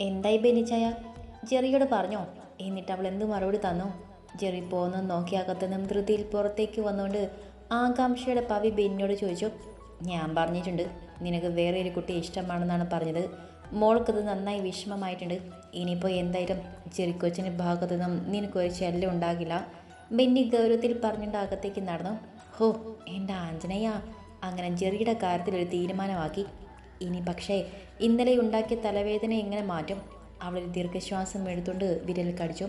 എന്തായി ബെനിച്ചായ? ജെറിയോട് പറഞ്ഞോ. എന്നിട്ട് അവൾ എന്ത് മറുപടി തന്നു? ജെറി പോകുന്നത് നോക്കി അകത്തുനിന്നും ധൃതിയിൽ പുറത്തേക്ക് വന്നുകൊണ്ട് ആകാംക്ഷയുടെ പവി ബെന്നിയോട് ചോദിച്ചു ഞാൻ പറഞ്ഞിട്ടുണ്ട് നിനക്ക് വേറെ ഒരു കുട്ടി ഇഷ്ടമാണെന്നാണ് പറഞ്ഞത്. മോൾക്കത് നന്നായി വിഷമമായിട്ടുണ്ട്. ഇനിയിപ്പോൾ എന്തായാലും ജെറിക്കൊച്ചിന്റെ ഭാഗത്തു നിന്നും നിനക്കൊരു ശല്യം ഉണ്ടാകില്ല. ബെന്നി ഗൗരവത്തിൽ പറഞ്ഞിട്ട് അകത്തേക്ക് നടന്നു ഹോ എന്റെ ആഞ്ജനയ്യ അങ്ങനെ ജെറിയുടെ കാര്യത്തിലൊരു തീരുമാനമാക്കി. ഇനി പക്ഷേ ഇന്നലെ ഉണ്ടാക്കിയ തലവേദന എങ്ങനെ മാറ്റും. അവൾ ദീർഘശ്വാസം എടുത്തുകൊണ്ട് വിരൽ കടിച്ചു.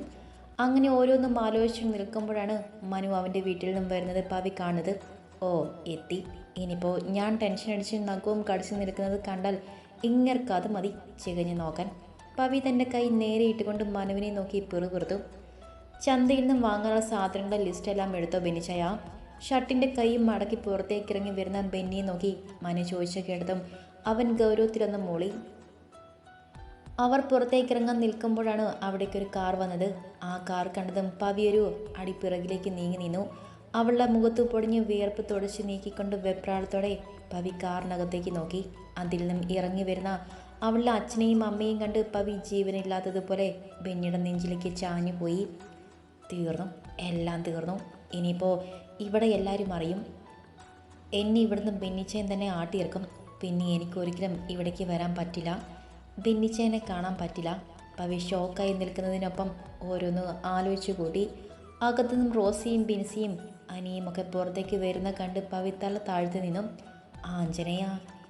അങ്ങനെ ഓരോന്നും ആലോചിച്ച് നിൽക്കുമ്പോഴാണ് മനു അവന്റെ വീട്ടിൽ നിന്നും വരുന്നത് പവി കാണുന്നത്. ഓ എത്തി. ഇനിയിപ്പോൾ ഞാൻ ടെൻഷൻ അടിച്ച് നഖവും കടിച്ചു നിൽക്കുന്നത് കണ്ടാൽ ഇങ്ങർക്ക് അത് മതി ചികഞ്ഞു നോക്കാൻ. പവി തന്റെ കൈ നേരെ ഇട്ടുകൊണ്ട് മനുവിനെ നോക്കി പിറുപിറുത്തു. ചന്തയിൽ നിന്നും വാങ്ങാനുള്ള സാധനങ്ങളുടെ ലിസ്റ്റ് എല്ലാം എടുത്തോ ബെന്നിച്ചയ? ഷർട്ടിന്റെ കൈ മടക്കി പുറത്തേക്ക് ഇറങ്ങി വരുന്ന ബെന്നിയെ നോക്കി മനു ചോദിച്ച കേട്ടതും അവൻ ഗൗരവത്തിലൊന്ന് മൂളി. അവർ പുറത്തേക്ക് ഇറങ്ങാൻ നിൽക്കുമ്പോഴാണ് അവിടേക്ക് ഒരു കാർ വന്നത്. ആ കാർ കണ്ടതും പവിയൊരു അടിപ്പിറകിലേക്ക് നീങ്ങി നിന്നു. അവളുടെ മുഖത്ത് പൊടിഞ്ഞ് വിയർപ്പ് തുടച്ച് നീക്കിക്കൊണ്ട് വെപ്രാളത്തോടെ പവി കാറിനകത്തേക്ക് നോക്കി. അതിൽ നിന്നും ഇറങ്ങി വരുന്ന അവളുടെ അച്ഛനെയും അമ്മയും കണ്ട് പവി ജീവനില്ലാത്തതുപോലെ ബെന്നിയുടെ നെഞ്ചിലേക്ക് ചാഞ്ഞു പോയി. തീർന്നു. എല്ലാം തീർന്നു. ഇനിയിപ്പോൾ ഇവിടെ എല്ലാവരും അറിയും. എന്നെ ഇവിടുന്ന് ബെന്നിച്ചയും തന്നെ ആട്ടിയിറക്കും. പിന്നെ എനിക്കൊരിക്കലും ഇവിടേക്ക് വരാൻ പറ്റില്ല. ബെന്നിച്ചേനെ കാണാൻ പറ്റില്ല. പവി ഷോക്കായി നിൽക്കുന്നതിനൊപ്പം ഓരോന്ന് ആലോചിച്ചു കൂടി അകത്തുനിന്നും റോസിയും ബിൻസിയും അനിയുമൊക്കെ പുറത്തേക്ക് വരുന്ന കണ്ട് പവി തല താഴ്ത്തി നിന്നും. ആഞ്ജനയ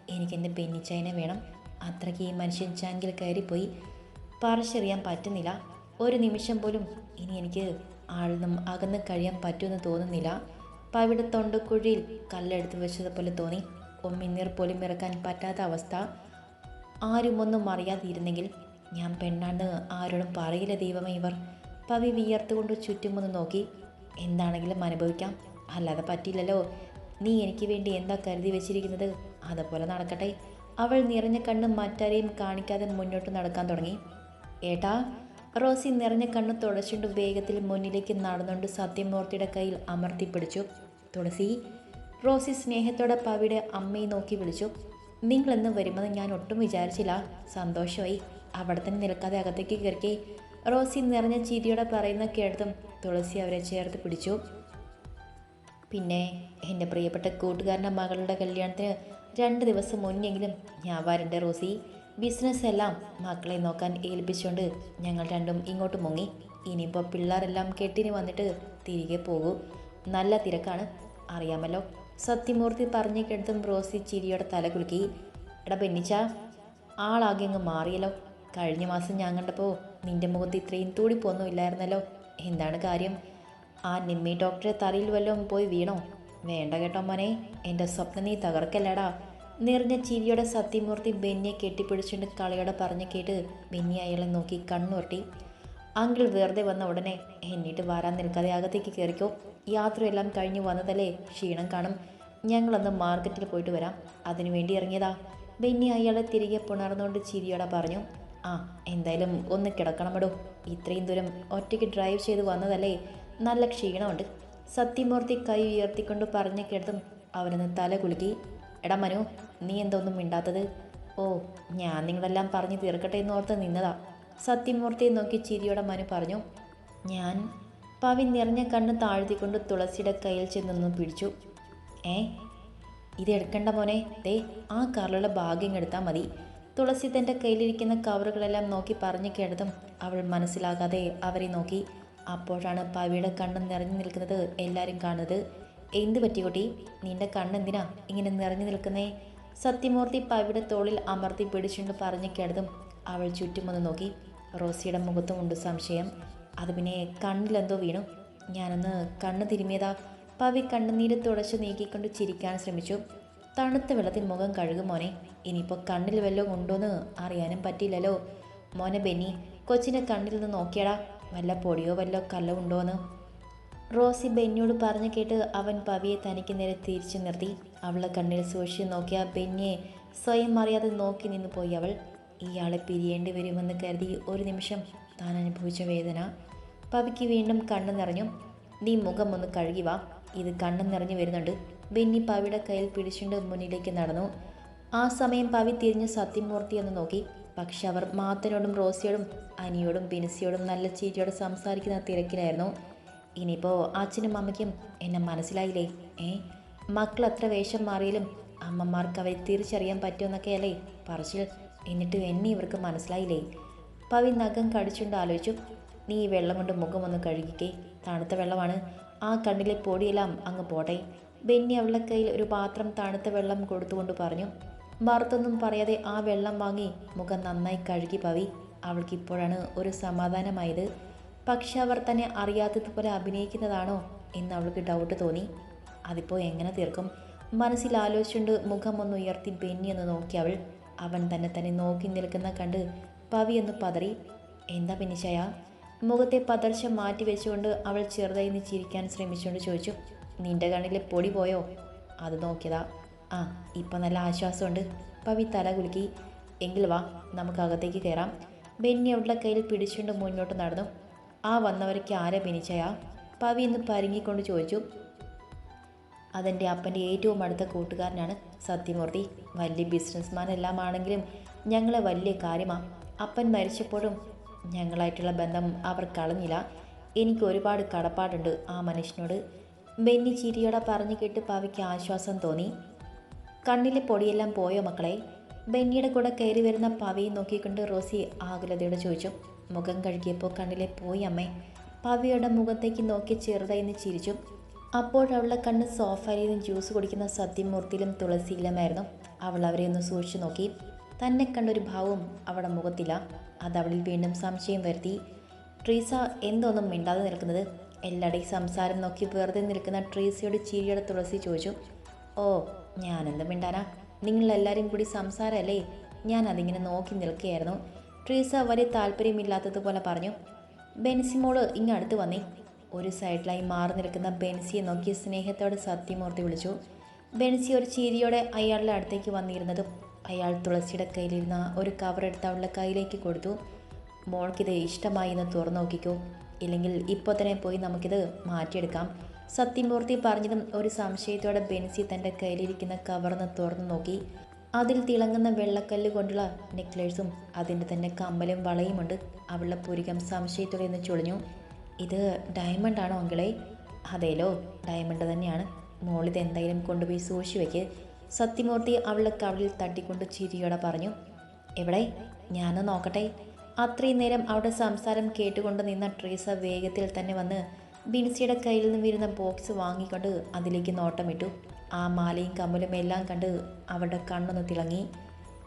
എനിക്കെന്റെ ബെന്നിച്ചേനെ വേണം. അത്രയ്ക്ക് ഈ മനുഷ്യൻ ചാങ്കിൽ കയറിപ്പോയി. പറിച്ചെറിയാൻ പറ്റുന്നില്ല. ഒരു നിമിഷം പോലും ഇനി എനിക്ക് ആളിനും അകന്ന് കഴിയാൻ പറ്റുമെന്ന് തോന്നുന്നില്ല. പവിയുടെ തൊണ്ടക്കുഴിയിൽ കല്ലെടുത്ത് വെച്ചതുപോലെ തോന്നി. ഒമ്മിനീർ പോലും ഇറക്കാൻ പറ്റാത്ത അവസ്ഥ. ആരും ഒന്നും അറിയാതിരുന്നെങ്കിൽ ഞാൻ പെണ്ണാണ് ആരോടും പറയില്ല ദൈവമേ ഇവർ. പവി വിയർത്തുകൊണ്ട് ചുറ്റുമൊന്ന് നോക്കി. എന്താണെങ്കിലും അനുഭവിക്കാം. അല്ലാതെ പറ്റില്ലല്ലോ നീ എനിക്ക് വേണ്ടി എന്താ കരുതി വെച്ചിരിക്കുന്നത്? അതുപോലെ നടക്കട്ടെ. അവൾ നിറഞ്ഞ കണ്ണും മറ്റാരെയും കാണിക്കാതെ മുന്നോട്ട് നടക്കാൻ തുടങ്ങി. ഏട്ടാ റോസി നിറഞ്ഞ കണ്ണ് തുടച്ചുകൊണ്ട് വേഗത്തിൽ മുന്നിലേക്ക് നടന്നുകൊണ്ട് സത്യമൂർത്തിയുടെ കയ്യിൽ അമർത്തി പിടിച്ചു. തുളസി റോസി സ്നേഹത്തോടെ പവിയുടെ അമ്മയെ നോക്കി വിളിച്ചു. നിങ്ങളെന്ന് വരുമെന്ന് ഞാൻ ഒട്ടും വിചാരിച്ചില്ല. സന്തോഷമായി. അവിടെ തന്നെ നിൽക്കാതെ അകത്തേക്ക് കയറിക്കെ. റോസി നിറഞ്ഞ ചിരിയോടെ പറയുന്ന കേട്ടതും തുളസി അവരെ ചേർത്ത് പിടിച്ചു. പിന്നെ എന്റെ പ്രിയപ്പെട്ട കൂട്ടുകാരന്റെ മകളുടെ കല്യാണത്തിന് രണ്ട് ദിവസം മുന്നെങ്കിലും ഞാൻ വരണ്ടേ റോസി? ബിസിനസ് എല്ലാം മക്കളെ നോക്കാൻ ഏൽപ്പിച്ചുകൊണ്ട് ഞങ്ങൾ രണ്ടും ഇങ്ങോട്ട് മുങ്ങി. ഇനിയിപ്പോൾ പിള്ളേരെല്ലാം കെട്ടിന് വന്നിട്ട് തിരികെ പോകൂ. നല്ല തിരക്കാണ്. അറിയാമല്ലോ? സത്യമൂർത്തി പറഞ്ഞു കേട്ടതും റോസി ചിരിയോടെ തല കുലുക്കി. എടാ പെന്നിച്ച ആളാകെ അങ്ങ് മാറിയല്ലോ. കഴിഞ്ഞ മാസം ഞാൻ കണ്ടപ്പോൾ നിന്റെ മുഖത്ത് ഇത്രയും തൂടി ഇല്ലായിരുന്നല്ലോ. എന്താണ് കാര്യം? ആ നിമ്മി ഡോക്ടറെ തറയിൽ വല്ലതും പോയി വീണോ? വേണ്ട കേട്ടോ മോനെ എന്റെ സ്വപ്നം നീ തകർക്കല്ലടാ. നിറഞ്ഞ ചിരിയോടെ സത്യമൂർത്തി ബെന്നിയെ കെട്ടിപ്പിടിച്ചുകൊണ്ട് കളിയോടെ പറഞ്ഞു കേട്ട് ബെന്നി അയാളെ നോക്കി കണ്ണുരുട്ടി. അങ്കിൾ വെറുതെ വന്ന ഉടനെ എന്നിട്ട് വരാൻ നിൽക്കാതെ അകത്തേക്ക് കയറിക്കോ യാത്രയെല്ലാം കഴിഞ്ഞു വന്നതല്ലേ? ക്ഷീണം കാണും. ഞങ്ങളൊന്ന് മാർക്കറ്റിൽ പോയിട്ട് വരാം. അതിനു വേണ്ടി ഇറങ്ങിയതാ. ബെന്നി അയാളെ തിരികെ പുണർന്നുകൊണ്ട് ചിരിയോടെ പറഞ്ഞു ആ എന്തായാലും ഒന്ന് കിടക്കണമടോ ഇത്രയും ദൂരം ഒറ്റയ്ക്ക് ഡ്രൈവ് ചെയ്ത് വന്നതല്ലേ? നല്ല ക്ഷീണമുണ്ട്. സത്യമൂർത്തി കൈ ഉയർത്തിക്കൊണ്ട് പറഞ്ഞു കേട്ടതും അവനൊന്ന് തല കുലുക്കി എടാ മനു നീ എന്തൊന്നും മിണ്ടാത്തത്? ഓ ഞാൻ നിങ്ങളെല്ലാം പറഞ്ഞു തീർക്കട്ടെ എന്ന് ഓർത്ത് നിന്നതാ. സത്യമൂർത്തിയെ നോക്കി ചിരിയോടെ മനു പറഞ്ഞു ഞാൻ പവി നിറഞ്ഞ കണ്ണ് താഴ്ത്തിക്കൊണ്ട് തുളസിയുടെ കയ്യിൽ ചെന്നൊന്ന് പിടിച്ചു. ഏ ഇത് എടുക്കണ്ട മോനെ. ദേ ആ കാറിലുള്ള ഭാഗ്യം എടുത്താൽ മതി. തുളസി തന്റെ കയ്യിലിരിക്കുന്ന കവറുകളെല്ലാം നോക്കി പറഞ്ഞു കേട്ടതും അവൾ മനസ്സിലാകാതെ അവരെ നോക്കി. അപ്പോഴാണ് പവിയുടെ കണ്ണ് നിറഞ്ഞു നിൽക്കുന്നത് എല്ലാവരും കാണുന്നത്. എന്ത് പറ്റി കുട്ടി? നിന്റെ കണ്ണെന്തിനാ ഇങ്ങനെ നിറഞ്ഞു നിൽക്കുന്നേ? സത്യമൂർത്തി പവിയുടെ തോളിൽ അമർത്തി പിടിച്ചുകൊണ്ട് പറഞ്ഞു കേട്ടതും അവൾ ചുറ്റുമൊന്ന് നോക്കി. റോസിയുടെ മുഖത്തുമുണ്ട് സംശയം. അത് പിന്നെ കണ്ണിലെന്തോ വീണു. ഞാനൊന്ന് കണ്ണ് തിരുമിയതാ പവി കണ്ണുനീര് തുടച്ച് നീക്കിക്കൊണ്ട് ചിരിക്കാൻ ശ്രമിച്ചു. തണുത്ത വെള്ളത്തിൽ മുഖം കഴുകും മോനെ. ഇനിയിപ്പോൾ കണ്ണിൽ വല്ലതും ഉണ്ടോയെന്ന് അറിയാനും പറ്റില്ലല്ലോ മോനെ ബെന്നി കൊച്ചിന്റെ കണ്ണിൽ നിന്ന് നോക്കിയടാ. വല്ല പൊടിയോ വല്ലോ കല്ലോ ഉണ്ടോയെന്ന് റോസി ബെന്നിയോട് പറഞ്ഞു കേട്ട് അവൻ പവിയെ തനിക്ക് നേരെ തിരിച്ചു നിർത്തി. അവളെ കണ്ണിൽ സൂക്ഷിച്ച് നോക്കിയ ബെന്നിയെ സ്വയം അറിയാതെ നോക്കി നിന്ന് പോയി അവൾ. ഇയാളെ പിരിയേണ്ടി വരുമെന്ന് കരുതി ഒരു നിമിഷം താൻ അനുഭവിച്ച വേദന. പവിക്ക് വീണ്ടും കണ്ണു നിറഞ്ഞു. നീ മുഖം ഒന്ന് കഴുകി വാ. ഇത് കണ്ണു നിറഞ്ഞു വരുന്നുണ്ട് ബെന്നി പവിയുടെ കയ്യിൽ പിടിച്ചുകൊണ്ട് മുന്നിലേക്ക് നടന്നു. ആ സമയം പവി തിരിഞ്ഞ് സത്യമൂർത്തി എന്ന് നോക്കി. പക്ഷെ അവർ മാത്തനോടും റോസിയോടും അനിയോടും ബിനിസിയോടും നല്ല ചിരിയോടെ സംസാരിക്കുന്ന തിരക്കിലായിരുന്നു. ഇനിയിപ്പോൾ അച്ഛനും അമ്മയ്ക്കും എന്നെ മനസ്സിലായില്ലേ? ഏ? മക്കൾ അത്ര വേഷം മാറിയാലും അമ്മമാർക്ക് അവരെ തിരിച്ചറിയാൻ പറ്റുമെന്നൊക്കെയല്ലേ പറച്ചിൽ. എന്നിട്ട് എന്നെ ഇവർക്ക് മനസ്സിലായില്ലേ? പവി നഖം കടിച്ചുകൊണ്ട് ആലോചിച്ചു. നീ ഈ വെള്ളം കൊണ്ട് മുഖം ഒന്ന് കഴുകിക്കേ. തണുത്ത വെള്ളമാണ്. ആ കണ്ണിലെ പൊടിയെല്ലാം അങ്ങ് പോട്ടെ. ബെന്നി അവളുടെ കയ്യിൽ ഒരു പാത്രം തണുത്ത വെള്ളം കൊടുത്തുകൊണ്ട് പറഞ്ഞു മറുത്തൊന്നും പറയാതെ ആ വെള്ളം വാങ്ങി മുഖം നന്നായി കഴുകി പവി. അവൾക്ക് ഇപ്പോഴാണ് ഒരു സമാധാനമായത്. പക്ഷെ അവർ തന്നെ അറിയാത്തതുപോലെ അഭിനയിക്കുന്നതാണോ എന്ന് അവൾക്ക് ഡൗട്ട് തോന്നി. അതിപ്പോൾ എങ്ങനെ തീർക്കും? മനസ്സിൽ ആലോചിച്ചുകൊണ്ട് മുഖം ഒന്ന് ഉയർത്തി ബെന്നി ഒന്ന് നോക്കി അവൾ. അവൻ തന്നെ തന്നെ നോക്കി നിൽക്കുന്ന കണ്ട് പവി ഒന്ന് പതറി എന്താ പിന്നിശയ മുഖത്തെ മാറ്റി വെച്ചുകൊണ്ട് അവൾ ചെറുതായി നിന്ന് ചിരിക്കാൻ ശ്രമിച്ചുകൊണ്ട് ചോദിച്ചു നിന്റെ കണ്ണിലെ പൊടി പോയോ? അത് നോക്കിയതാ. ആ ഇപ്പം നല്ല ആശ്വാസമുണ്ട്. പവി തല കുലുക്കി എങ്കിൽ വാ നമുക്ക് അകത്തേക്ക് കയറാം ബെന്നി അവളുടെ കയ്യിൽ പിടിച്ചുകൊണ്ട് മുന്നോട്ട് നടന്നു. ആ വന്നവരൊക്കെ ആരെ ബെനിച്ചയാ പവി ഇന്ന് പരിങ്ങിക്കൊണ്ട് ചോദിച്ചു. അതെന്റെ അപ്പന്റെ ഏറ്റവും അടുത്ത കൂട്ടുകാരനാണ് സത്യമൂർത്തി. വലിയ ബിസിനസ്മാൻ എല്ലാം ആണെങ്കിലും ഞങ്ങളെ വലിയ കാര്യമാണ് അപ്പൻ മരിച്ചപ്പോഴും ഞങ്ങളായിട്ടുള്ള ബന്ധം അവർ കളഞ്ഞില്ല. എനിക്ക് ഒരുപാട് കടപ്പാടുണ്ട് ആ മനുഷ്യനോട്. ബെന്നി ചിരിയോടെ പറഞ്ഞു കേട്ട് പവിക്ക് ആശ്വാസം തോന്നി. കണ്ണിലെ പൊടിയെല്ലാം പോയോ മക്കളെ? ബെന്നിയുടെ കൂടെ കയറി വരുന്ന പവിയെ നോക്കിക്കൊണ്ട് റോസി ആകുലതയോടെ ചോദിച്ചു. മുഖം കഴുകിയപ്പോൾ കണ്ണിലെ പോയി അമ്മേ. പവിയുടെ മുഖത്തേക്ക് നോക്കി ചെറുതായി ചിരിച്ചു. അപ്പോഴവളുടെ കണ്ണ് സോഫയിൽ നിന്ന് ജ്യൂസ് കുടിക്കുന്ന സത്യമൂർത്തിയിലും തുളസിയിലുമായിരുന്നു. അവൾ അവരെ ഒന്ന് സൂക്ഷിച്ചു നോക്കി. തന്നെ കണ്ടൊരു ഭാവവും അവളുടെ മുഖത്തില്ല. അത് അവളിൽ വീണ്ടും സംശയം വരുത്തി. ട്രീസ എന്തോന്നും മിണ്ടാതെ നിൽക്കുന്നത്? എല്ലാവരുടെയും സംസാരം നോക്കി വെറുതെ നിൽക്കുന്ന ട്രീസയോട് ചിരിയുടെ തുളസി ചോദിച്ചു. ഓ ഞാനെന്ത് മിണ്ടാനാ? നിങ്ങളെല്ലാവരും കൂടി സംസാരമല്ലേ ഞാൻ അതിങ്ങനെ നോക്കി നിൽക്കുകയായിരുന്നു. ട്രീസ വലിയ താല്പര്യമില്ലാത്തതുപോലെ പറഞ്ഞു. ബെൻസിമോൾ ഇങ്ങടുത്ത് വന്നേ. ഒരു സൈഡിലായി മാറി നിൽക്കുന്ന ബെൻസിയെ നോക്കി സ്നേഹത്തോടെ സത്യമൂർത്തി വിളിച്ചു. ബെൻസി ഒരു ചിരിയോടെ അയാളുടെ അടുത്തേക്ക് വന്നിരുന്നതും അയാൾ തുളസിയുടെ കയ്യിലിരുന്ന ഒരു കവർ എടുത്ത് അവളുടെ കയ്യിലേക്ക് കൊടുത്തു. മോൾക്കിത് ഇഷ്ടമായി എന്ന് തുറന്നു നോക്കിക്കോ. ഇല്ലെങ്കിൽ ഇപ്പോൾ തന്നെ പോയി നമുക്കിത് മാറ്റിയെടുക്കാം. സത്യമൂർത്തി പറഞ്ഞതും ഒരു സംശയത്തോടെ ബെൻസി തന്റെ കയ്യിലിരിക്കുന്ന കവർന്ന് തുറന്നു നോക്കി. അതിൽ തിളങ്ങുന്ന വെള്ളക്കല്ല് കൊണ്ടുള്ള നെക്ലേഴ്സും അതിന്റെ തന്നെ കമ്മലും വളയുമുണ്ട് അവളുടെ പുരികം സംശയത്തോടെ ഒന്ന് ചൊളിഞ്ഞു. ഇത് ഡയമണ്ട് ആണോ അങ്കിളെ? അതേലോ ഡയമണ്ട് തന്നെയാണ്. മോളിത് എന്തായാലും കൊണ്ടുപോയി സൂക്ഷിച്ചു വെക്ക്. സത്യമൂർത്തി അവളെ കവളിൽ തട്ടിക്കൊണ്ട് ചിരിയോടെ പറഞ്ഞു എവിടെ? ഞാനൊന്ന് നോക്കട്ടെ. അത്രയും നേരം അവിടെ സംസാരം കേട്ടുകൊണ്ട് നിന്ന ട്രീസ വേഗത്തിൽ തന്നെ വന്ന് ബിൻസിയുടെ കയ്യിൽ നിന്ന് വരുന്ന ബോക്സ് വാങ്ങിക്കൊണ്ട് അതിലേക്ക് നോട്ടമിട്ടു ആ മാലയും കമ്മലും എല്ലാം കണ്ട് അവളുടെ കണ്ണൊന്ന് തിളങ്ങി.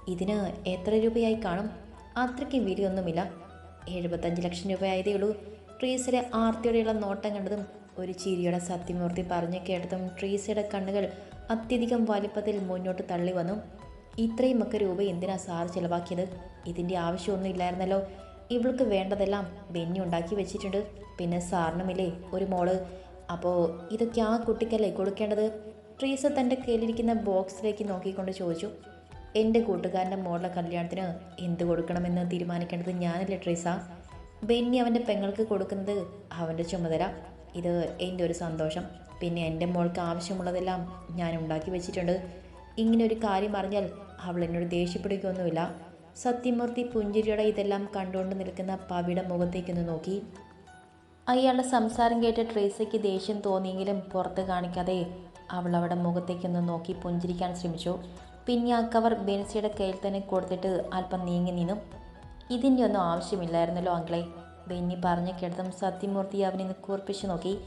ഇതിന് എത്ര രൂപയായി കാണും? അത്രയ്ക്ക് വിലയൊന്നുമില്ല. എഴുപത്തഞ്ച് ലക്ഷം രൂപയായതേ ഉള്ളൂ. ട്രീസയുടെ ആർത്തിയോടെയുള്ള നോട്ടം കണ്ടതും ഒരു ചിരിയുടെ സത്യമൂർത്തി പറഞ്ഞു കേട്ടതും ട്രീസയുടെ കണ്ണുകൾ അത്യധികം വലിപ്പത്തിൽ മുന്നോട്ട് തള്ളി വന്നു ഇത്രയുമൊക്കെ രൂപ എന്തിനാ സാർ ചിലവാക്കിയത്? ഇതിന്റെ ആവശ്യമൊന്നും ഇല്ലായിരുന്നല്ലോ ഇവൾക്ക് വേണ്ടതെല്ലാം ബെന്നി ഉണ്ടാക്കി വെച്ചിട്ടുണ്ട്. പിന്നെ സാറിനുമില്ലേ ഒരു മോൾ. അപ്പോൾ ഇതൊക്കെ ആ കുട്ടിക്കല്ലേ കൊടുക്കേണ്ടത്? ട്രീസ തന്റെ കയ്യിലിരിക്കുന്ന ബോക്സിലേക്ക് നോക്കിക്കൊണ്ട് ചോദിച്ചു. എന്റെ കൂട്ടുകാരന്റെ മോളുടെ കല്യാണത്തിന് എന്ത് കൊടുക്കണമെന്ന് തീരുമാനിക്കേണ്ടത് ഞാനല്ലേ ട്രീസ? ബെന്നി അവന്റെ പെങ്ങൾക്ക് കൊടുക്കുന്നത് അവന്റെ ചുമതല. ഇത് എന്റെ ഒരു സന്തോഷം. പിന്നെ എന്റെ മോൾക്ക് ആവശ്യമുള്ളതെല്ലാം ഞാൻ ഉണ്ടാക്കി വെച്ചിട്ടുണ്ട്. ഇങ്ങനെ ഒരു കാര്യം അറിഞ്ഞാൽ അവൾ എന്നോട് ദേഷ്യപ്പെടുകയൊന്നുമില്ല. സത്യമൂർത്തി പുഞ്ചിരിയുടെ ഇതെല്ലാം കണ്ടുകൊണ്ട് നിൽക്കുന്ന പവിയുടെ മുഖത്തേക്കൊന്ന് നോക്കി. അയാളുടെ സംസാരം കേട്ട് ട്രേസയ്ക്ക് ദേഷ്യം തോന്നിയെങ്കിലും പുറത്ത് കാണിക്കാതെ അവൾ അവിടെ മുഖത്തേക്കൊന്ന് നോക്കി പുഞ്ചിരിക്കാൻ ശ്രമിച്ചു. പിന്നെ ആ കവർ ബെൻസിയുടെ കയ്യിൽ തന്നെ കൊടുത്തിട്ട് അല്പം നീങ്ങി നിന്നു. ഇതിന്റെ ഒന്നും ആവശ്യമില്ലായിരുന്നല്ലോ അങ്കിളെ. ബെന്നി പറഞ്ഞു കേട്ടതും സത്യമൂർത്തി അവനെ ഒന്ന് കൂർപ്പിച്ച് നോക്കി.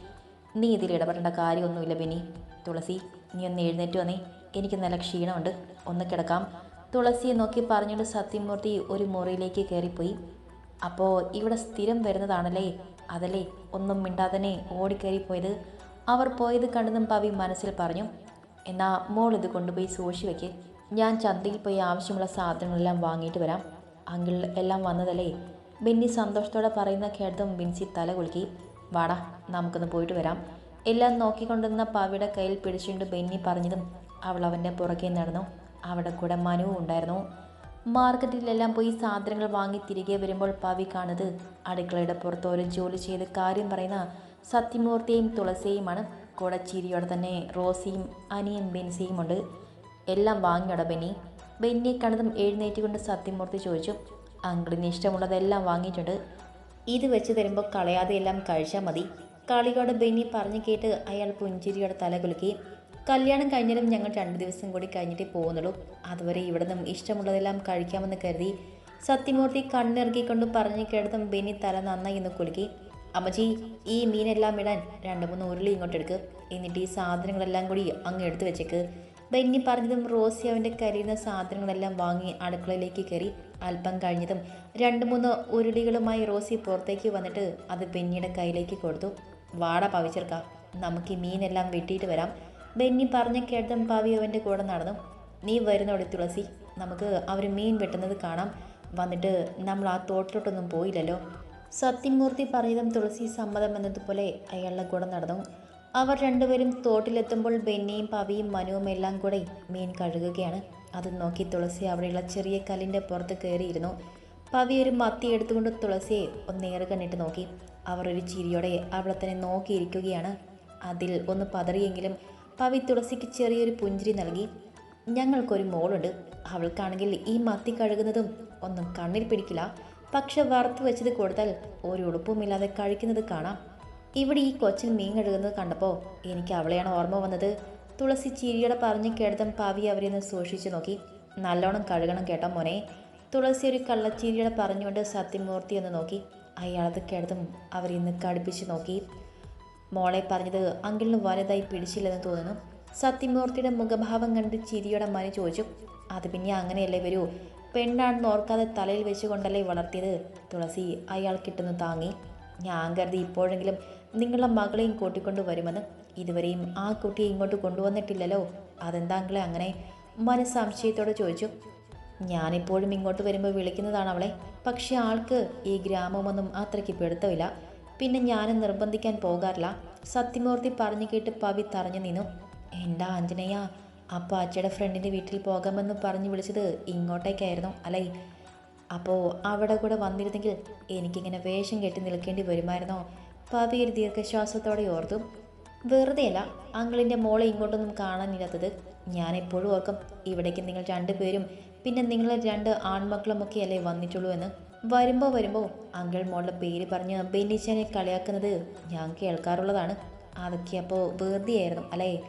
നീ ഇതിൽ ഇടപെടേണ്ട കാര്യമൊന്നുമില്ല ബെന്നി. തുളസി നീ ഒന്ന് എഴുന്നേറ്റ് വന്നേ. എനിക്ക് നല്ല ക്ഷീണമുണ്ട്. ഒന്ന് കിടക്കാം. തുളസിയെ നോക്കി പറഞ്ഞുകൊണ്ട് സത്യമൂർത്തി ഒരു മുറിയിലേക്ക് കയറിപ്പോയി. അപ്പോൾ ഇവിടെ സ്ഥിരം വരുന്നതാണല്ലേ? അതല്ലേ? ഒന്നും മിണ്ടാതന്നെ ഓടിക്കയറിപ്പോയത്? അവർ പോയത് കണ്ടതും പവി മനസ്സിൽ പറഞ്ഞു. എന്നാ മോൾ ഇത് കൊണ്ടുപോയി സൂക്ഷി വെക്ക്. ഞാൻ ചന്തയിൽ പോയി ആവശ്യമുള്ള സാധനങ്ങളെല്ലാം വാങ്ങിയിട്ട് വരാം. അങ്കിൾ എല്ലാം വന്നതല്ലേ? ബെന്നി സന്തോഷത്തോടെ പറയുന്ന കേട്ടതും ബിൻസി തല കുലുക്കി. വാടാ നമുക്കൊന്ന് പോയിട്ട് വരാം. എല്ലാം നോക്കിക്കൊണ്ടിരുന്ന പാവിയുടെ കയ്യിൽ പിടിച്ചുകൊണ്ട് ബെന്നി പറഞ്ഞതും അവൾ അവന്റെ പുറകെ നടന്നു. അവിടെ കൂടെ മനുവും ഉണ്ടായിരുന്നു. മാർക്കറ്റിലെല്ലാം പോയി സാധനങ്ങൾ വാങ്ങി തിരികെ വരുമ്പോൾ പാവി കാണുന്നത് അടുക്കളയുടെ പുറത്ത് ഒരു ജോലി ചെയ്ത് കാര്യം പറയുന്ന സത്യമൂർത്തിയും തുളസിയുമാണ്. കൂടെ ചിരിയോടെ തന്നെ റോസിയും അനിയും ബെൻസിയും ഉണ്ട്. എല്ലാം വാങ്ങിയോടെ ബെന്നി. ബെന്നിയെ കണ്ടതും എഴുന്നേറ്റുകൊണ്ട് സത്യമൂർത്തി ചോദിച്ചു അങ്കിളിന് ഇഷ്ടമുള്ളതെല്ലാം വാങ്ങിയിട്ടുണ്ട്. ഇത് വെച്ച് തരുമ്പോൾ കളയാതെ എല്ലാം കഴിച്ചാൽ മതി. കളിയോട് ബെന്നി പറഞ്ഞു കേട്ട് അയാൾ പുഞ്ചിരിയോടെ തല കുലുക്കി. കല്യാണം കഴിഞ്ഞാലും ഞങ്ങൾ രണ്ട് ദിവസം കൂടി കഴിഞ്ഞിട്ട് പോകുന്നുള്ളൂ. അതുവരെ ഇവിടെ നിന്നും ഇഷ്ടമുള്ളതെല്ലാം കഴിക്കാമെന്ന് കരുതി സത്യമൂർത്തി കണ്ണിറക്കിക്കൊണ്ട് പറഞ്ഞു കേട്ടതും ബെന്നി തല നന്നായി ഒന്ന് കുലുക്കി. അമ്മച്ചി ഈ മീനെല്ലാം ഇടാൻ രണ്ട് മൂന്ന് ഉരുളി ഇങ്ങോട്ട് എടുക്ക്. എന്നിട്ട് ഈ സാധനങ്ങളെല്ലാം കൂടി അങ്ങ് എടുത്തു വെച്ചേക്ക്. ബെന്നി പറഞ്ഞതും റോസി അവന്റെ കരിയുന്ന സാധനങ്ങളെല്ലാം വാങ്ങി അടുക്കളയിലേക്ക് കയറി. അല്പം കഴിഞ്ഞതും രണ്ട് മൂന്ന് ഉരുളികളുമായി റോസി പുറത്തേക്ക് വന്നിട്ട് അത് ബെന്നിയുടെ കയ്യിലേക്ക് കൊടുത്തു. വാട പവിച്ചെറുക്ക നമുക്ക് ഈ മീനെല്ലാം വെട്ടിയിട്ട് വരാം. ബെന്നി പറഞ്ഞ കേട്ടതും പവി അവന്റെ കൂടെ നടന്നു. നീ വരുന്നോടെ തുളസി നമുക്ക് അവർ മീൻ വെട്ടുന്നത് കാണാം. വന്നിട്ട് നമ്മൾ ആ തോട്ടിലോട്ടൊന്നും പോയില്ലല്ലോ. സത്യമൂർത്തി പറഞ്ഞതും തുളസി സമ്മതം എന്നതുപോലെ അയാളുടെ കൂടെ നടന്നു. അവർ രണ്ടുപേരും തോട്ടിലെത്തുമ്പോൾ ബെന്നിയും പവിയും മനുവും എല്ലാം കൂടെ മീൻ കഴുകുകയാണ്. അത് നോക്കി തുളസി അവിടെയുള്ള ചെറിയ കല്ലിന്റെ പുറത്ത് കയറിയിരുന്നു. പവി ഒരു മത്തി എടുത്തുകൊണ്ട് തുളസിയെ ഒന്നേറെ കണ്ണിട്ട് നോക്കി. അവർ ഒരു ചിരിയോടെ അവളെ തന്നെ നോക്കിയിരിക്കുകയാണ്. അതിൽ ഒന്ന് പതറിയെങ്കിലും പവി തുളസിക്ക് ചെറിയൊരു പുഞ്ചിരി നൽകി. ഞങ്ങൾക്കൊരു മോളുണ്ട്. അവൾക്കാണെങ്കിൽ ഈ മത്തി കഴുകുന്നതും ഒന്നും കണ്ണിൽ പിടിക്കില്ല. പക്ഷെ വറുത്ത് വെച്ചത് കൊടുത്താൽ ഒരു ഉടുപ്പുമില്ലാതെ കഴിക്കുന്നത് കാണാം. ഇവിടെ ഈ കൊച്ചിൽ മീൻ കഴുകുന്നത് കണ്ടപ്പോൾ എനിക്ക് അവളെയാണ് ഓർമ്മ വന്നത്. തുളസി ചിരിയുടെ പറഞ്ഞു കേട്ടതും പാവി അവരെ ഒന്ന് സൂക്ഷിച്ചു നോക്കി. നല്ലോണം കഴുകണം കേട്ടോ മോനെ. തുളസി ഒരു കള്ളച്ചിരിയുടെ പറഞ്ഞുകൊണ്ട് സത്യമൂർത്തി ഒന്ന് നോക്കി. അയാളത് കേട്ടതും അവരിന്ന് കടുപ്പിച്ച് നോക്കി. മോളെ പറഞ്ഞത് അങ്കിളിന് വലുതായി പിടിച്ചില്ലെന്ന് തോന്നുന്നു. സത്യമൂർത്തിയുടെ മുഖഭാവം കണ്ട് ചിരിയുടെ മനു ചോദിച്ചു. അത് പിന്നെ അങ്ങനെയല്ലേ വരൂ? പെണ്ണാണെന്ന് ഓർക്കാതെ തലയിൽ വെച്ചുകൊണ്ടല്ലേ വളർത്തിയത്? തുളസി അയാൾ കിട്ടുന്നു താങ്ങി. ഞാൻ കരുതി ഇപ്പോഴെങ്കിലും നിങ്ങളുടെ മകളെയും കൂട്ടിക്കൊണ്ട് വരുമെന്ന് ഇതുവരെയും ആ കുട്ടിയെ ഇങ്ങോട്ട് കൊണ്ടുവന്നിട്ടില്ലല്ലോ. അതെന്താങ്കളെ അങ്ങനെ മനസ്സംശയത്തോടെ ചോദിച്ചു. ഞാനിപ്പോഴും ഇങ്ങോട്ട് വരുമ്പോൾ വിളിക്കുന്നതാണ് അവളെ. പക്ഷേ ആൾക്ക് ഈ ഗ്രാമമൊന്നും അത്രയ്ക്ക് പിടുത്തമില്ല. പിന്നെ ഞാനും നിർബന്ധിക്കാൻ പോകാറില്ല. സത്യമൂർത്തി പറഞ്ഞു കേട്ട് പവി തറഞ്ഞു നിന്നു. എന്താ ആഞ്ജനേയ? അപ്പോൾ അച്ഛയുടെ ഫ്രണ്ടിന്റെ വീട്ടിൽ പോകാമെന്ന് പറഞ്ഞു വിളിച്ചത് ഇങ്ങോട്ടേക്കായിരുന്നു അല്ലേ? അപ്പോൾ അവിടെ കൂടെ വന്നിരുന്നെങ്കിൽ എനിക്കിങ്ങനെ വേഷം കെട്ടി നിൽക്കേണ്ടി വരുമായിരുന്നോ? പവി ഒരു ദീർഘശ്വാസത്തോടെ ഓർത്തു. വെറുതെയല്ല അങ്കിളിന്റെ മോളെ ഇങ്ങോട്ടൊന്നും കാണാനില്ലാത്തത്. ഞാൻ എപ്പോഴും ഓർക്കും ഇവിടേക്ക് നിങ്ങൾ രണ്ടുപേരും പിന്നെ നിങ്ങൾ രണ്ട് ആൺമക്കളുമൊക്കെയല്ലേ വന്നിട്ടുള്ളൂ എന്ന്. വരുമ്പോൾ വരുമ്പോൾ അങ്കിൾ മോളുടെ പേര് പറഞ്ഞ് ബെന്നിച്ചാനെ കളിയാക്കുന്നത് ഞാൻ കേൾക്കാറുള്ളതാണ്. അതൊക്കെ അപ്പോൾ വെറുതെയായിരുന്നു അല്ലേ?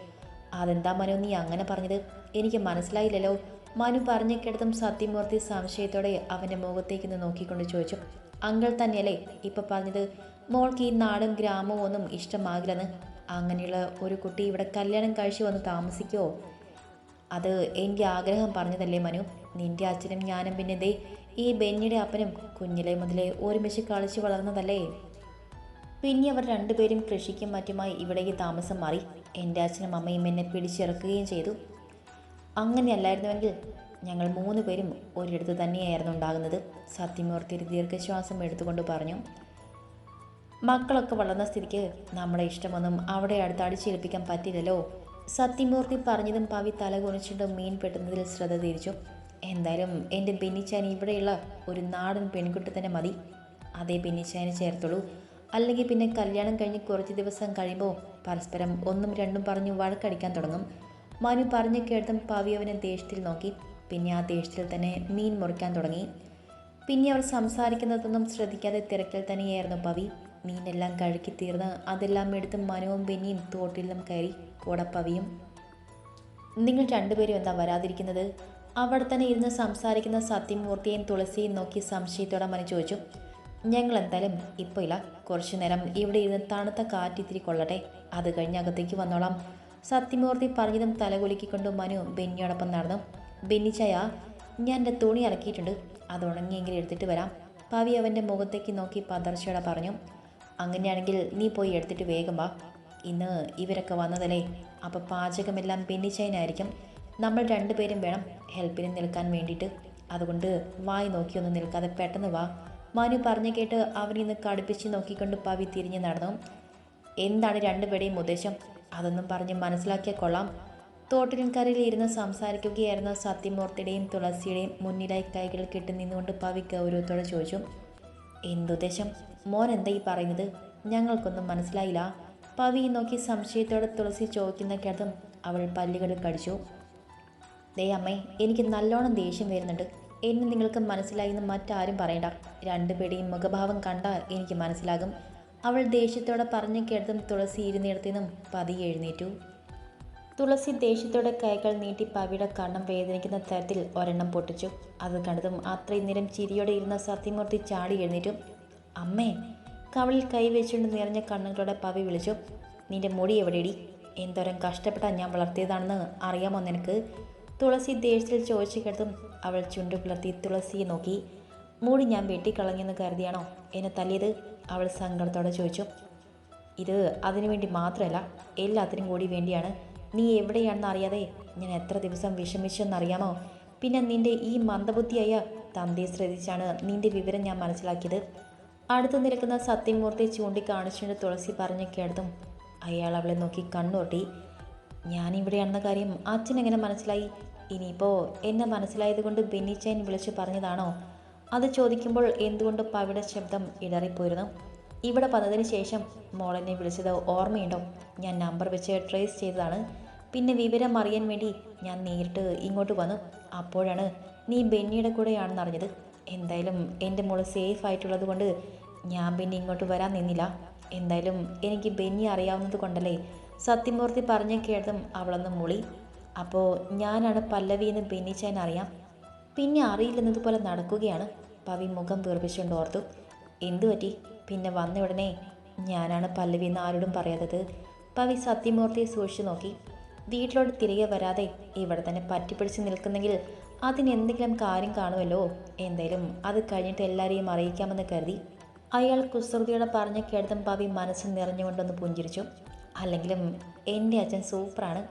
അതെന്താ മനു നീ അങ്ങനെ പറഞ്ഞത്? എനിക്ക് മനസ്സിലായില്ലല്ലോ. മനു പറഞ്ഞു കിടത്തും സത്യമൂർത്തി സംശയത്തോടെ അവന്റെ മുഖത്തേക്ക് നിന്ന് നോക്കിക്കൊണ്ട് ചോദിച്ചു. അങ്കിൾ തന്നെയല്ലേ ഇപ്പം പറഞ്ഞത്? മോൾക്ക് ഈ നാടും ഗ്രാമവും ഒന്നും ഇഷ്ടമാകില്ലെന്ന്. അങ്ങനെയുള്ള ഒരു കുട്ടി ഇവിടെ കല്യാണം കഴിച്ച് വന്ന് താമസിക്കുമോ അത് എന്റെ ആഗ്രഹം പറഞ്ഞതല്ലേ മനു? നിന്റെ അച്ഛനും ഞാനും പിന്നെ ദേ ഈ ബെന്നിയുടെ അപ്പനും കുഞ്ഞിലെ മുതലേ ഒരുമിച്ച് കളിച്ച് വളർന്നതല്ലേ? പിന്നെ അവർ രണ്ടുപേരും കൃഷിക്കും മറ്റുമായി ഇവിടേക്ക് താമസം മാറി. എന്റെ അച്ഛനും അമ്മയും എന്നെ പിടിച്ചിറക്കുകയും ചെയ്തു. അങ്ങനെയല്ലായിരുന്നുവെങ്കിൽ ഞങ്ങൾ മൂന്ന് പേരും ഒരിടത്ത് തന്നെയായിരുന്നു ഉണ്ടാകുന്നത് സത്യമൂർത്തി ദീർഘശ്വാസം എടുത്തുകൊണ്ട് പറഞ്ഞു. മക്കളൊക്കെ വളർന്ന സ്ഥിതിക്ക് നമ്മളെ ഇഷ്ടമൊന്നും അവിടെ അടുത്ത് അടിച്ചേൽപ്പിക്കാൻ പറ്റില്ലല്ലോ. സത്യമൂർത്തി പറഞ്ഞതും പവി തല കുനിച്ചിട്ട് മീൻ പെട്ടുന്നതിൽ ശ്രദ്ധ തിരിച്ചു. എന്തായാലും എന്റെ ബെന്നിച്ചാൻ ഇവിടെയുള്ള ഒരു നാടൻ പെൺകുട്ടി തന്നെ മതി. അതേ ബെന്നിച്ചാനെ ചേർത്തുള്ളൂ. അല്ലെങ്കിൽ പിന്നെ കല്യാണം കഴിഞ്ഞ് കുറച്ച് ദിവസം കഴിയുമ്പോൾ പരസ്പരം ഒന്നും രണ്ടും പറഞ്ഞ് വഴക്കടിക്കാൻ തുടങ്ങും. മനു പറഞ്ഞു കേട്ടും പവി അവനെ ദേഷ്യത്തിൽ നോക്കി. പിന്നെ ആ ദേഷ്യത്തിൽ തന്നെ മീൻ മുറിക്കാൻ തുടങ്ങി. പിന്നെ അവർ സംസാരിക്കുന്നതൊന്നും ശ്രദ്ധിക്കാതെ തിരക്കിൽ തന്നെയായിരുന്നു പവി. മീനെല്ലാം കഴുകി തീർന്ന് അതെല്ലാം എടുത്ത് മനുവും ബെന്നിയും തോട്ടിലും കയറി കോടപ്പവിയും. നിങ്ങൾ രണ്ടുപേരും എന്താ വരാതിരിക്കുന്നത്? അവിടെ തന്നെ ഇരുന്ന് സംസാരിക്കുന്ന സത്യമൂർത്തിയെയും തുളസിയും നോക്കി സംശയത്തോടെ മനു ചോദിച്ചു. ഞങ്ങൾ എന്തായാലും ഇപ്പോൾ ഇല്ല. കുറച്ചു നേരം ഇവിടെ ഇരുന്ന് തണുത്ത കാറ്റിത്തിരി കൊള്ളട്ടെ. അത് കഴിഞ്ഞ് അകത്തേക്ക് വന്നോളാം. സത്യമൂർത്തി പറഞ്ഞതും തലകുലുക്കിക്കൊണ്ട് മനു ബെന്നിയോടൊപ്പം നടന്നു. ബെന്നിച്ചായ ഞാൻ എന്റെ തുണി ഇറക്കിയിട്ടുണ്ട് അത് ഉണങ്ങിയെങ്കിൽ എടുത്തിട്ട് വരാം. പവി അവന്റെ മുഖത്തേക്ക് നോക്കി പതർച്ചയോടെ പറഞ്ഞു. അങ്ങനെയാണെങ്കിൽ നീ പോയി എടുത്തിട്ട് വേഗം വാ. ഇന്ന് ഇവരൊക്കെ വന്നതല്ലേ? അപ്പോൾ പാചകമെല്ലാം പിന്നിച്ചതിനായിരിക്കും നമ്മൾ രണ്ടുപേരും വേണം ഹെൽപ്പിന് നിൽക്കാൻ വേണ്ടിയിട്ട്. അതുകൊണ്ട് വായി നോക്കിയൊന്നും നിൽക്കാതെ പെട്ടെന്ന് വാ. മനു പറഞ്ഞു കേട്ട് അവനിന്ന് കടുപ്പിച്ച് നോക്കിക്കൊണ്ട് പവി തിരിഞ്ഞ് നടന്നു. എന്താണ് രണ്ടുപേരുടെയും ഉദ്ദേശം? അതൊന്നും പറഞ്ഞ് മനസ്സിലാക്കിയാൽ കൊള്ളാം. തോട്ടിലിൻകരയിൽ ഇരുന്ന് സംസാരിക്കുകയായിരുന്ന സത്യമൂർത്തിയുടെയും തുളസിയുടെയും മുന്നിലായി കൈകൾ കെട്ടി നിന്നുകൊണ്ട് പവി ഗൗരവത്തോടെ ചോദിച്ചു. എന്തുദ്ദേശം മോൻ എന്താ ഈ പറയുന്നത്? ഞങ്ങൾക്കൊന്നും മനസ്സിലായില്ല. പവി നോക്കി സംശയത്തോടെ തുളസി ചോദിക്കുന്ന കേട്ടതും അവൾ പല്ലുകൾ കടിച്ചു. ദേ അമ്മേ എനിക്ക് നല്ലോണം ദേഷ്യം വരുന്നുണ്ട്. എന്നെ നിങ്ങൾക്ക് മനസ്സിലായി എന്ന് മറ്റാരും പറയണ്ട. രണ്ടുപേരുടെയും മുഖഭാവം കണ്ടാൽ എനിക്ക് മനസ്സിലാകും. അവൾ ദേഷ്യത്തോടെ പറഞ്ഞു കേട്ടതും തുളസി ഇരുന്നിടത്തു നിന്നും പതിയെ എഴുന്നേറ്റു. തുളസി ദേഷ്യത്തോടെ കൈകൾ നീട്ടി പവിയുടെ കണ്ണം വേദനിക്കുന്ന തരത്തിൽ ഒരെണ്ണം പൊട്ടിച്ചു. അത് കണ്ടതും അത്രയും നേരം ചിരിയോടെ ഇരുന്ന സത്യമൂർത്തി ചാടി എഴുന്നേറ്റു. അമ്മേ കവളിൽ കൈവച്ചുകൊണ്ട് നിറഞ്ഞ കണ്ണുകളോടെ പവി വിളിച്ചു. നിന്റെ മുടി എവിടെയടി? എന്തോരം കഷ്ടപ്പെട്ടാ ഞാൻ വളർത്തിയതാണെന്ന് അറിയാമോ നിനക്ക്? തുളസി ദേഷ്യത്തിൽ ചോദിച്ചു കേട്ടതും അവൾ ചുണ്ടു പുലർത്തി തുളസിയെ നോക്കി. മുടി ഞാൻ വെട്ടിക്കളഞ്ഞെന്ന് കരുതിയാണോ? എന്നെ തല്ലിയത്? അവൾ സങ്കടത്തോടെ ചോദിച്ചു. ഇത് അതിനുവേണ്ടി മാത്രമല്ല എല്ലാത്തിനും കൂടി വേണ്ടിയാണ്. നീ എവിടെയാണെന്ന് അറിയാതെ ഞാൻ എത്ര ദിവസം വിഷമിച്ചെന്നറിയാമോ? പിന്നെ നിന്റെ ഈ മന്ദബുദ്ധിയായ തന്തയെ ശ്രദ്ധിച്ചാണ് നിന്റെ വിവരം ഞാൻ മനസ്സിലാക്കിയത്. അടുത്ത് നിൽക്കുന്ന സത്യമൂർത്തി ചൂണ്ടിക്കാണിച്ചുകൊണ്ട് തുളസി പറഞ്ഞു കേട്ടതും അയാൾ അവളെ നോക്കി കണ്ണുകൊട്ടി. ഞാനിവിടെയാണെന്ന കാര്യം അച്ഛൻ എങ്ങനെ മനസ്സിലായി? ഇനിയിപ്പോൾ എന്നെ മനസ്സിലായതുകൊണ്ട് കൊണ്ട് ബെന്നിച്ചൻ വിളിച്ചു പറഞ്ഞതാണോ? അത് ചോദിക്കുമ്പോൾ എന്തുകൊണ്ട് പവിട ശബ്ദം ഇടറിപ്പോയിരുന്നു? ഇവിടെ വന്നതിന് ശേഷം മോളെന്നെ വിളിച്ചത് ഓർമ്മയുണ്ടോ? ഞാൻ നമ്പർ വെച്ച് ട്രേസ് ചെയ്തതാണ്. പിന്നെ വിവരം അറിയാൻ വേണ്ടി ഞാൻ നേരിട്ട് ഇങ്ങോട്ട് വന്നു. അപ്പോഴാണ് നീ ബെന്നിയുടെ കൂടെയാണെന്ന് അറിഞ്ഞത്. എന്തായാലും എന്റെ മോൾ സേഫ് ആയിട്ടുള്ളത് കൊണ്ട് ഞാൻ പിന്നെ ഇങ്ങോട്ട് വരാൻ നിന്നില്ല. എന്തായാലും എനിക്ക് ബെന്നി അറിയാവുന്നത് കൊണ്ടല്ലേ സത്യമൂർത്തി പറഞ്ഞ കേട്ടതും അവളൊന്ന് മുളി. അപ്പോൾ ഞാനാണ് പല്ലവി എന്ന് ബെന്നിച്ചാൻ അറിയാം. പിന്നെ അറിയില്ലെന്നതുപോലെ നടക്കുകയാണ്. പവി മുഖം വീർപ്പിച്ചുകൊണ്ട് ഓർത്തു. എന്തു പറ്റി? പിന്നെ വന്ന ഉടനെ ഞാനാണ് പല്ലവി എന്ന് ആരോടും പറയാത്തത്? പവി സത്യമൂർത്തിയെ സൂക്ഷിച്ചു നോക്കി. വീട്ടിലോട്ട് തിരികെ വരാതെ ഇവിടെ തന്നെ പറ്റിപ്പിടിച്ച് നിൽക്കുന്നെങ്കിൽ അതിനെന്തെങ്കിലും കാര്യം കാണുമല്ലോ? എന്തായാലും അത് കഴിഞ്ഞിട്ട് എല്ലാവരെയും അറിയിക്കാമെന്ന് കരുതി അയാൾ കുസൃതിയോടെ പറഞ്ഞ കേട്ടതും ഭാവി മനസ്സ് നിറഞ്ഞുകൊണ്ടൊന്ന് പുഞ്ചിരിച്ചു. അല്ലെങ്കിലും എന്റെ അച്ഛൻ സൂപ്പറാണ്.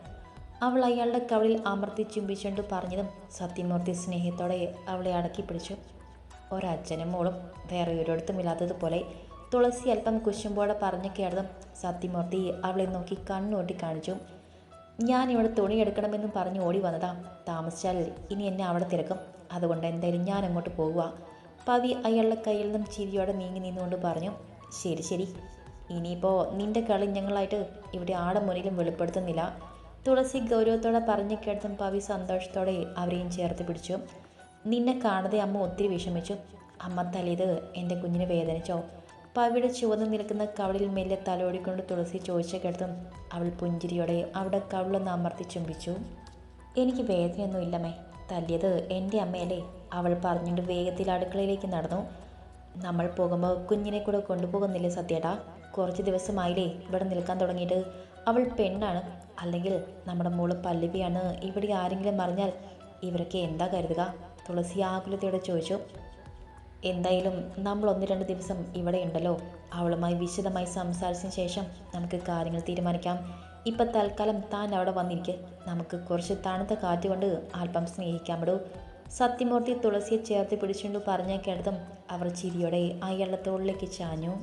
അവൾ അയാളുടെ കവളിൽ അമർത്തി ചുംബിച്ചുകൊണ്ട് പറഞ്ഞതും സത്യമൂർത്തി സ്നേഹത്തോടെ അവളെ അടക്കി പിടിച്ചു. ഒരച്ഛനും മോളും വേറെ ഒരിടത്തും ഇല്ലാത്തതുപോലെ തുളസി അല്പം കുശുമ്പോടെ പറഞ്ഞു കേട്ടതും സത്യമൂർത്തി അവളെ നോക്കി കണ്ണുകൊട്ടി കാണിച്ചു. ഞാൻ ഇവിടെ തുണി എടുക്കണമെന്നും പറഞ്ഞ് ഓടി വന്നതാ താമസിച്ചാൽ ഇനി എന്നെ അവിടെ തിരക്കും. അതുകൊണ്ട് എന്തായാലും ഞാൻ അങ്ങോട്ട് പോകുക പവി അയാളുടെ കയ്യിൽ നിന്നും ചിരിയോടെ നീങ്ങി നിന്നുകൊണ്ട് പറഞ്ഞു ശരി ശരി. ഇനിയിപ്പോൾ നിന്റെ കളി ഞങ്ങളായിട്ട് ഇവിടെ ആടെ മുന്നിലും വെളിപ്പെടുത്തുന്നില്ല. തുളസി ഗൗരവത്തോടെ പറഞ്ഞു കേട്ടതും പവി സന്തോഷത്തോടെ അവരെയും ചേർത്ത് പിടിച്ചു. നിന്നെ കാണാതെ അമ്മ ഒത്തിരി വിഷമിച്ചു. അമ്മ തലേത് എന്റെ കുഞ്ഞിനെ വേദനിച്ചോ? പവിയുടെ ചുവന്ന് നിൽക്കുന്ന കവളിൽ മെല്ലെ തലോടിക്കൊണ്ട് തുളസി ചോദിച്ച കേട്ടതും അവൾ പുഞ്ചിരിയോടെ അവിടെ കവളൊന്ന് അമർത്തി ചുംബിച്ചു. എനിക്ക് വേദനയൊന്നും ഇല്ലമ്മേ തല്ലിയത് എന്റെ അമ്മയല്ലേ. അവൾ പറഞ്ഞുകൊണ്ട് വേഗത്തിൽ അടുക്കളയിലേക്ക് നടന്നു. നമ്മൾ പോകുമ്പോൾ കുഞ്ഞിനെ കൂടെ കൊണ്ടുപോകുന്നില്ലേ സത്യേട്ടാ? കുറച്ച് ദിവസമായില്ലേ ഇവിടെ നിൽക്കാൻ തുടങ്ങിയിട്ട്. അവൾ പെണ്ണാണ്. അല്ലെങ്കിൽ നമ്മുടെ മോൾ പല്ലവിയാണ്. ഇവിടെ ആരെങ്കിലും അറിഞ്ഞാൽ ഇവരൊക്കെ എന്താ കരുതുക? തുളസി ആകുലതയോടെ ചോദിച്ചു. എന്തായാലും നമ്മൾ ഒന്ന് രണ്ട് ദിവസം ഇവിടെ ഉണ്ടല്ലോ. അവളുമായി വിശദമായി സംസാരിച്ചതിന് ശേഷം നമുക്ക് കാര്യങ്ങൾ തീരുമാനിക്കാം. ഇപ്പം തൽക്കാലം താൻ അവിടെ വന്നിരിക്കെ. നമുക്ക് കുറച്ച് തണുത്ത കാറ്റ് കൊണ്ട് അല്പം സ്നേഹിക്കാമിടൂ സത്യമൂർത്തി തുളസിയെ ചേർത്ത് പിടിച്ചുകൊണ്ട് പറഞ്ഞ കേട്ടതും അവർ ചിരിയോടെ അയാളുടെ തോളിലേക്ക് ചാഞ്ഞു.